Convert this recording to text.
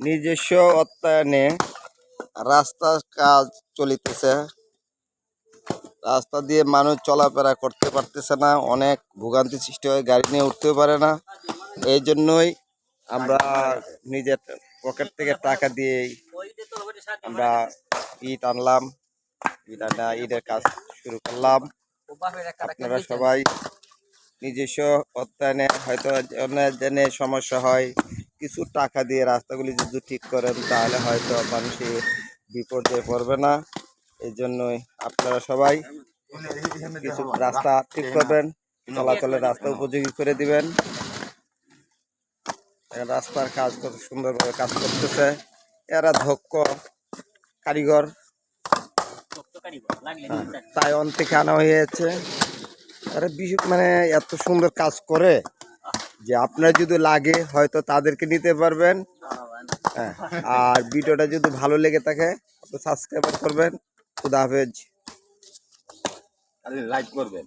নিজস্ব অর্থায়নে রাস্তার কাজ চলিতেছে। রাস্তা দিয়ে মানুষ চলাফেরা করতে পারতেছে না, অনেক ভোগান্তি সৃষ্টি হয়, গাড়ি নিয়ে উঠতেও পারে না। এই জন্যই আমরা নিজের পকেট থেকে টাকা দিয়ে আমরা ইট আনলাম, ইট আনা, ইটের কাজ শুরু করলাম। আপনারা সবাই নিজস্ব অর্থায়নে হয়তো জেনে সমস্যা হয় কিছু টাকা দিয়ে রাস্তাগুলি যদি ঠিক করেন, তাহলে হয়তো মানুষের বিপর্যয়ে পড়বে না। এই জন্যই আপনারা সবাই কিছু রাস্তা ঠিক করবেন, চলাচলের রাস্তা উপযোগী করে দিবেন। রাস্তার কাজ কত সুন্দরভাবে কাজ করতেছে। এরা ধক্ষ কারিগর। তাইওয়ান থেকে আনা হয়েছে। আরে বিশেষ মানে এত সুন্দর কাজ করে। যে আপনার যদি লাগে, হয়তো তাদেরকে নিতে পারবেন। হ্যাঁ আর ভিডিওটা যদি ভালো লেগে থাকে সাবস্ক্রাইব করবেন। খুদা হাফেজ। লাইক করবেন।